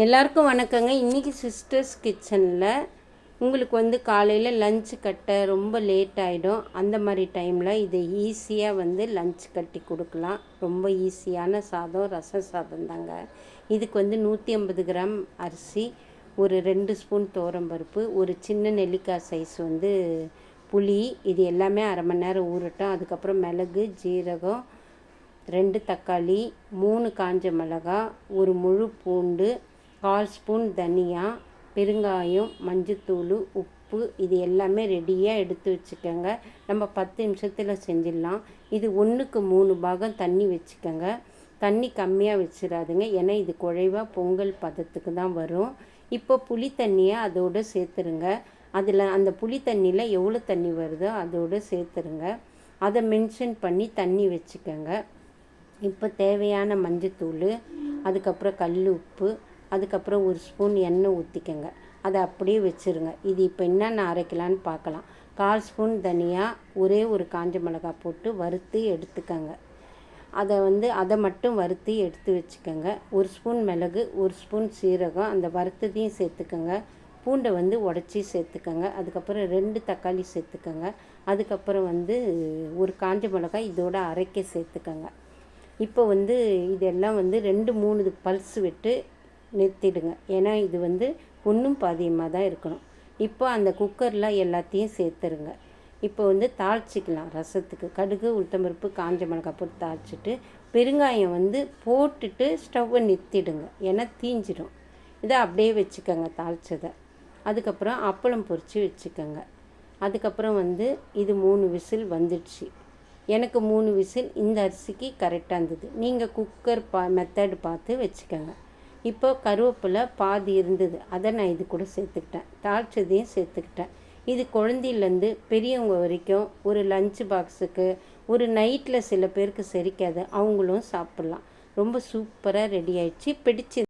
எல்லாருக்கும் வணக்கங்க. இன்றைக்கி சிஸ்டர்ஸ் கிச்சனில் உங்களுக்கு வந்து காலையில் லஞ்ச் கட்ட ரொம்ப லேட் ஆகிடும் அந்த மாதிரி டைமில் இதை ஈஸியாக வந்து லஞ்ச் கட்டி கொடுக்கலாம். ரொம்ப ஈஸியான சாதம் ரச சாதம் தாங்க. இதுக்கு வந்து நூற்றி ஐம்பது கிராம் அரிசி ஒரு ரெண்டு ஸ்பூன் பருப்பு ஒரு சின்ன நெல்லிக்காய் சைஸ் வந்து புளி இது எல்லாமே அரை மணி நேரம் ஊறட்டும். அதுக்கப்புறம் மிளகு ஜீரகம் ரெண்டு தக்காளி மூணு காஞ்ச மிளகா ஒரு முழு பூண்டு கால் ஸ்பூன் தனியா பெருங்காயம் மஞ்சத்தூள் உப்பு இது எல்லாமே ரெடியாக எடுத்து வச்சுக்கோங்க. நம்ம பத்து நிமிஷத்தில் செஞ்சிடலாம். இது ஒன்றுக்கு மூணு பாகம் தண்ணி வச்சுக்கோங்க. தண்ணி கம்மியாக வச்சிடாதுங்க. ஏன்னா இது குழைவாக பொங்கல் பதத்துக்கு தான் வரும். இப்போ புளி தண்ணியை அதோடு சேர்த்துருங்க. அதில் அந்த புளி தண்ணியில் எவ்வளோ தண்ணி வருதோ அதோடு சேர்த்துருங்க. அதை மென்ஷன் பண்ணி தண்ணி வச்சுக்கோங்க. இப்போ தேவையான மஞ்சத்தூள் அதுக்கப்புறம் கல் உப்பு அதுக்கப்புறம் ஒரு ஸ்பூன் எண்ணெய் ஊற்றிக்கங்க அதை அப்படியே வச்சுருங்க. இது இப்போ என்னென்ன அரைக்கலான்னு பார்க்கலாம் கால் ஸ்பூன் தனியாக ஒரே ஒரு காஞ்ச மிளகாய் போட்டு வறுத்து எடுத்துக்கங்க. அதை வந்து அதை மட்டும் வறுத்து எடுத்து வச்சுக்கோங்க. ஒரு ஸ்பூன் மிளகு ஒரு ஸ்பூன் சீரகம் அந்த வறுத்ததையும் சேர்த்துக்கோங்க. பூண்டை வந்து உடச்சி சேர்த்துக்கோங்க. அதுக்கப்புறம் ரெண்டு தக்காளி சேர்த்துக்கோங்க. அதுக்கப்புறம் வந்து ஒரு காஞ்ச மிளகாய் இதோட அரைக்க சேர்த்துக்கோங்க. இப்போ வந்து இதெல்லாம் வந்து ரெண்டு மூணு பல்ஸ் விட்டு நிறுத்திடுங்க. ஏன்னா இது வந்து ஒன்றும் பாதியமாக தான் இருக்கணும். இப்போ அந்த குக்கரில் எல்லாத்தையும் சேர்த்துருங்க. இப்போ வந்து தாளிச்சிக்கலாம் ரசத்துக்கு. கடுகு உளுத்தம்பருப்பு காஞ்ச மிளகாய் போட்டு தாளிச்சிட்டு பெருங்காயம் வந்து போட்டுட்டு ஸ்டவ்வை நிறுத்திடுங்க. ஏன்னா தீஞ்சிடும். இதை அப்படியே வச்சுக்கோங்க தாளிச்சதை. அதுக்கப்புறம் அப்பளம் பொரித்து வச்சுக்கோங்க. அதுக்கப்புறம் வந்து இது மூணு விசில் வந்துடுச்சு. எனக்கு மூணு விசில் இந்த அரிசிக்கு கரெக்டாக இருந்தது. நீங்கள் குக்கர் பா மெத்தட் பார்த்து வச்சுக்கோங்க. இப்போ கருவேப்பிலை பாதி இருந்தது. அதை நான் இது கூட சேர்த்துக்கிட்டேன். தாழ்ச்சதையும் சேர்த்துக்கிட்டேன். இது குழந்தையிலேருந்து பெரியவங்க வரைக்கும் ஒரு லஞ்ச் பாக்ஸுக்கு ஒரு நைட்டில் சில பேருக்கு செரிக்காது. அவங்களும் சாப்பிட்லாம். ரொம்ப சூப்பராக ரெடி ஆயிடுச்சு. பிடிச்சி